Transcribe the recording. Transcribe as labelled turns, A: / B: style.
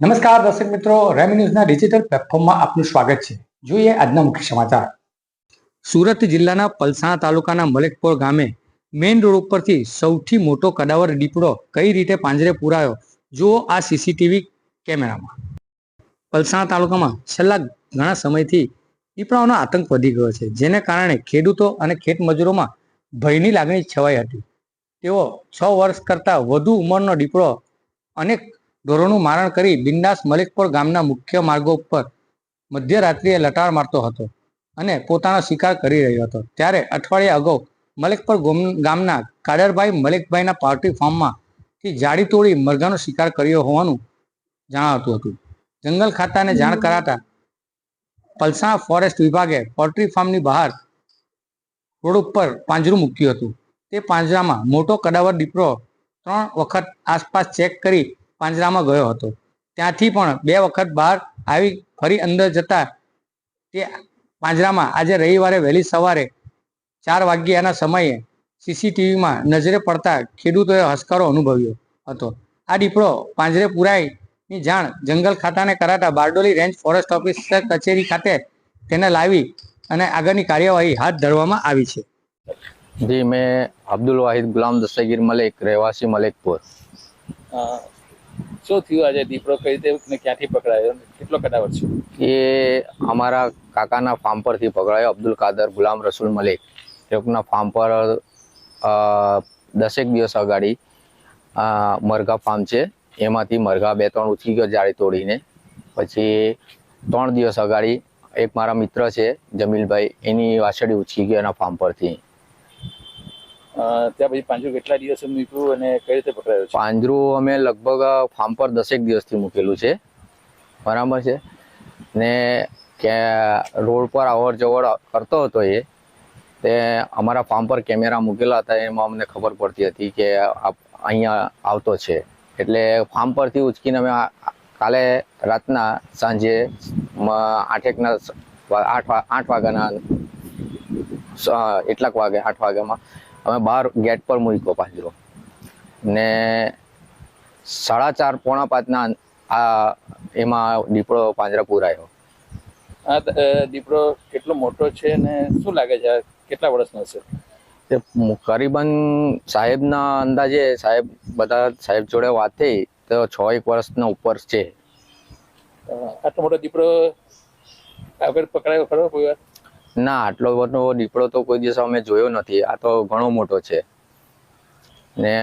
A: નમસ્કાર દર્શક મિત્રો, રેમી ન્યૂઝના ડિજિટલ પ્લેટફોર્મમાં આપનું સ્વાગત છે. જોઈએ આજના મુખ્ય સમાચાર. સુરત જિલ્લાના પલસાણા તાલુકાના મલેકપોર ગામે મેઇન રોડ ઉપરથી સૌથી મોટો કદાવર દીપડો કઈ રીતે પાંજરે પુરાયો? જુઓ આ સીસીટીવી કેમેરામાં. પલસાણા તાલુકામાં છેલ્લા ઘણા સમયથી દીપડાઓનો આતંક વધી ગયો છે, જેને કારણે ખેડૂતો અને ખેત મજૂરોમાં ભયની લાગણી છવાઈ હતી. તેઓ છ વર્ષ કરતાં વધુ ઉંમરનો દીપડો અનેક ઢોરોનું મારણ કરી બિન્દાસ મલિકપુર ગામના મુખ્ય માર્ગો ઉપર મધ્યરાત્રિએ લટાર મારતો હતો અને પોતાનો શિકાર કરી રહ્યો હતો. ત્યારે અઠવાડિયા અગાઉ મલિકપુર ગોમ- ગામના કાડરભાઈ મલિકભાઈના પાર્ટી ફાર્મમાંથી જાડી તોડી મરઘાનો શિકાર કર્યો હોવાનું જણાવતું હતું. જંગલ ખાતાને જાણ કરાતા પલસાણા ફોરેસ્ટ વિભાગે પોલ્ટ્રી ફાર્મની બહાર રોડ ઉપર પાંજરું મૂક્યું હતું. તે પાંજરામાં મોટો કદાવર દીપડો ત્રણ વખત આસપાસ ચેક કરી પાંજરામાં ગયો હતો. ત્યાંથી પણ બે વખત બહાર આવી ફરી અંદર જતા તે પાંજરામાં આજે રવિવારે વહેલી સવારે ચાર વાગ્યાના સમયે સીસીટીવીમાં નજરે પડતા ખેડૂતોએ હસકારો અનુભવ્યો હતો. આ દીપડો પાંજરે પુરાઈની જાણ જંગલ ખાતાને કરાતા બારડોલી રેન્જ ફોરેસ્ટ ઓફિસર કચેરી ખાતે તેને લાવી અને આગળની કાર્યવાહી હાથ ધરવામાં આવી છે.
B: જી મેં અબ્દુલ વાહિદ ગુલામ દસ્તગીર મલિક રહેવાસી મલિકપુર.
C: શું થયું આજે? દીપડો કઈ રીતે ક્યાંથી પકડાયો કેટલો કદાવર છે?
B: એ અમારા કાકાના ફાર્મ પરથી પકડાયો, અબ્દુલ કાદર ગુલામ રસુલ મલિક. લોકોના ફાર્મ પર દસેક દિવસ અગાડી મરઘા ફાર્મ છે. એમાંથી મરઘા બે ત્રણ ઉચકી ગયો જાળી તોડીને. પછી ત્રણ દિવસ અગાડી એક મારા મિત્ર છે, જમીલભાઈ, એની વાછડી ઉચકી ગયો એના ફાર્મ પરથી.
C: ત્યાં પછી પાંજરું કેટલા દિવસ મૂક્યું અને કઈ રીતે પકડાયું
B: પાંજરું અમે લગભગ ફાર્મ પર દસેક દિવસથી મૂકેલું છે. બરાબર છે? ને કે, રોડ પર અવર જવર કરતો હતો એ. તે અમારા ફાર્મ પર કેમેરા મૂકેલા હતા, એમાં અમને ખબર પડતી હતી કે અહીંયા આવતો છે. એટલે ફાર્મ પરથી ઉચકીને અમે કાલે રાતના સાંજે આઠેકના આઠ આઠ વાગ્યાના એટલાક વાગે, આઠ વાગ્યામાં અમે બહાર ગેટ પર મૂક્યો પાંજરો ને સાડા ચાર પોણા પાંચના આ એમાં દીપડો પાંજરા પૂરાયો.
C: આ દીપડો કેટલો મોટો છે ને શું લાગે છે? કેટલા વર્ષનો છે?
B: તે કરીબન સાહેબના અંદાજે સાહેબ બધા સાહેબ જોડે વાત થઈ તો છ એક વર્ષનો ઉપર છે.
C: આટલો મોટો દીપડો આગળ પકડાયો ખરો કોઈ વાર?
B: ના, આટલો બધો દીપડો તો કોઈ દિવસ અમે જોયો નથી. આ તો ઘણો મોટો છે. ને